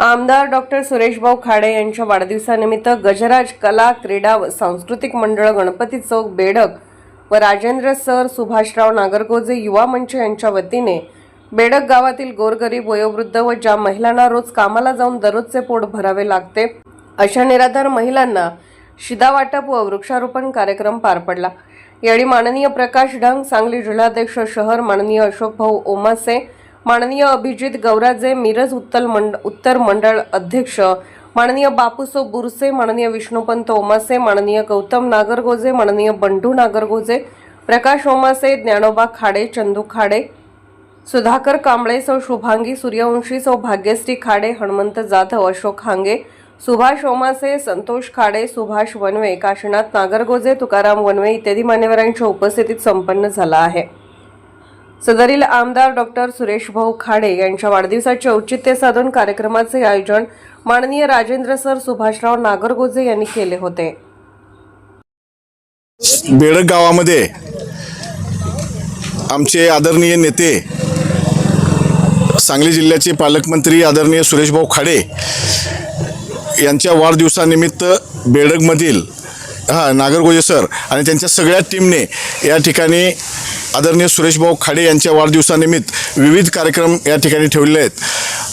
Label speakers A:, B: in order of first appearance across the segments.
A: आमदार डॉक्टर सुरेशभाऊ खाडे यांच्या वाढदिवसानिमित्त गजराज कला क्रीडा व सांस्कृतिक मंडळ गणपती चौक बेडक व राजेंद्र सर सुभाषराव नागरगोजे युवा मंच यांच्या वतीने बेडक गावातील गोरगरीब वयोवृद्ध व ज्या महिलांना रोज कामाला जाऊन दररोजचे पोट भरावे लागते अशा निराधार महिलांना शिदा वाटप व वृक्षारोपण कार्यक्रम पार पडला. यावेळी माननीय प्रकाश ढंग सांगली जिल्हाध्यक्ष शहर माननीय अशोक भाऊ ओमासे माननीय अभिजित गौराजे मिरज उत्तर मंड उत्तर मंडळ अध्यक्ष माननीय बापूसो बुरसे माननीय विष्णुपंत ओमासे माननीय गौतम नागरगोजे माननीय बंडू नागरगोजे प्रकाश ओमासे ज्ञानोबा खाडे चंदू खाडे सुधाकर कांबळे सौ शुभांगी सूर्यवंशी सौ भाग्यश्री खाडे हनुमंत जाधव अशोक हांगे सुभाष ओमासे संतोष खाडे सुभाष वनवे काशीनाथ नागरगोजे तुकाराम वनवे इत्यादी मान्यवरांच्या उपस्थितीत संपन्न झाला आहे. सदरील आमदार डॉक्टर सुरेश भाऊ खाडे यांच्या वाढदिवसाचे औचित्य साधून कार्यक्रमाचे आयोजन माननीय राजेंद्र सर सुभाषराव नागरगोजे यांनी केले होते.
B: बेडक गावामध्ये आमचे आदरणीय नेते सांगली जिल्ह्याचे पालकमंत्री आदरणीय सुरेशभाऊ खाडे यांच्या वाढदिवसानिमित्त बेडकमधील हां नागरगोजे सर आणि त्यांच्या सगळ्या टीमने या ठिकाणी आदरणीय सुरेशभाऊ खाडे यांच्या वाढदिवसानिमित्त विविध कार्यक्रम या ठिकाणी ठेवलेले आहेत.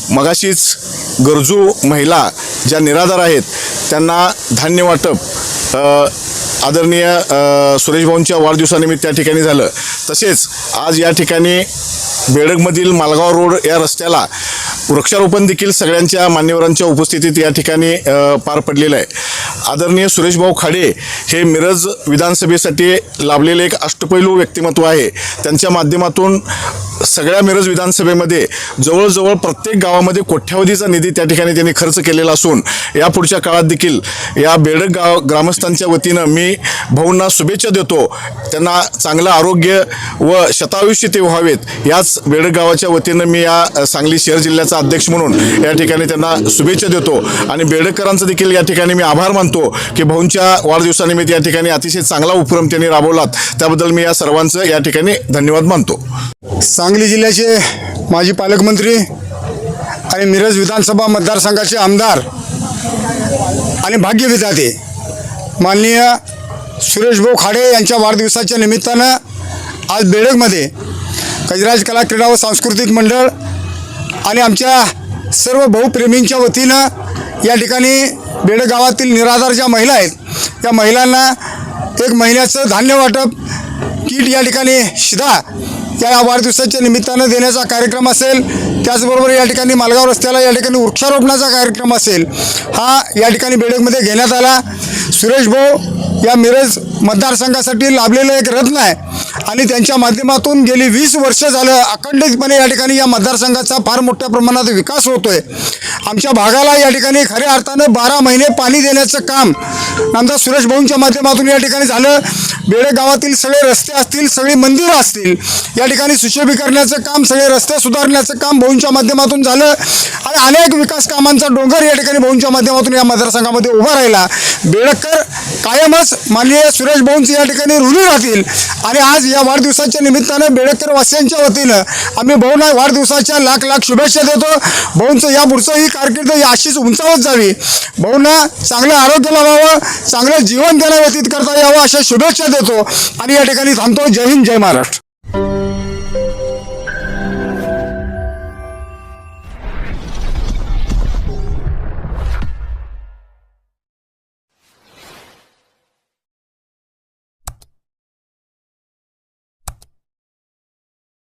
B: मगाशीच गरजू महिला ज्या निराधार आहेत त्यांना धान्य वाटप आदरणीय सुरेश सुरेशभाऊंच्या वाढदिवसानिमित्त त्या ठिकाणी झालं. तसेच आज या ठिकाणी बेडगमधील मालगाव रोड या रस्त्याला वृक्षारोपण देखील सगळ्यांच्या मान्यवरांच्या उपस्थितीत या ठिकाणी पार पडलेलं आहे. आदरणीय सुरेशभाऊ खाडे हे मिरज विधानसभेसाठी लाभलेले एक अष्टपैलू व्यक्तिमत्व आहे. त्यांच्या माध्यमातून सगळ्या मिरज विधानसभेमध्ये जवळजवळ प्रत्येक गावामध्ये कोट्यावधीचा निधी त्या ठिकाणी त्यांनी खर्च केलेला असून या पुढच्या काळात देखील या बेडक गाव ग्रामस्थांच्या वतीनं मी भाऊंना शुभेच्छा देतो. त्यांना चांगलं आरोग्य व शतायुष्य ते व्हावेत याच बेडक गावाच्या वतीनं मी या सांगली शहर जिल्ह्याचा अध्यक्ष म्हणून या ठिकाणी त्यांना शुभेच्छा देतो. आणि बेडकरांचं देखील या ठिकाणी मी आभार मानतो की भाऊंच्या वाढदिवसानिमित्त या ठिकाणी अतिशय चांगला उपक्रम त्यांनी राबवलात. त्याबद्दल मी या सर्वांचं या ठिकाणी धन्यवाद मानतो.
C: सांग सांगली जिल्ह्याचे माजी पालकमंत्री आणि मिरज विधानसभा मतदारसंघाचे आमदार आणि भाग्यविधाते माननीय सुरेशभाऊ खाडे यांच्या वाढदिवसाच्या निमित्तानं आज बेडकमध्ये गजराज कला क्रीडा व सांस्कृतिक मंडळ आणि आमच्या सर्व भाऊप्रेमींच्या वतीनं या ठिकाणी बेडक गावातील निराधार ज्या महिला आहेत त्या महिलांना एक महिन्याचं धान्य वाटप किट या ठिकाणी शिधा या वाढदिवसाच्या निमित्तानं देण्याचा कार्यक्रम असेल त्याचबरोबर या ठिकाणी मालगाव रस्त्याला या ठिकाणी वृक्षारोपणाचा कार्यक्रम असेल हा या ठिकाणी बेडकमध्ये घेण्यात आला. सुरेश भाऊ या मिरज मतदारसंघासाठी लाभलेलं एक रत्न आहे. आणि त्यांच्या माध्यमातून गेली वीस वर्ष झालं अखंडितपणे या ठिकाणी या मतदारसंघाचा फार मोठ्या प्रमाणात विकास होतोय. आमच्या भागाला या ठिकाणी खऱ्या अर्थानं बारा महिने पाणी देण्याचं काम आमदार सुरेश भाऊंच्या माध्यमातून या ठिकाणी झालं. बेडे गावातील सगळे रस्ते असतील सगळी मंदिरं असतील या ठिकाणी सुशोभीकरणाचं काम सगळे रस्ते सुधारण्याचं काम भाऊंच्या माध्यमातून झालं. आणि अनेक विकास कामांचा डोंगर या ठिकाणी भाऊंच्या माध्यमातून या मतदारसंघामध्ये उभा राहिला. बेडकर कायमच माननीय सुरेश भाऊंचे या ठिकाणी ऋणी राहतील. आणि आज या वाढदिवसाच्या निमित्तानं बेडकर वासियांच्या वतीनं आम्ही भाऊंना वाढदिवसाच्या लाख लाख शुभेच्छा देतो. भाऊंचं या पुढचं ही कारकीर्द ही अशीच उंचावत जावी. भाऊंना चांगलं आरोग्य लावावं चांगलं जीवन त्यांना व्यतीत करता यावं अशा शुभेच्छा देतो. आणि या ठिकाणी थांबतो. जय हिंद जय महाराष्ट्र.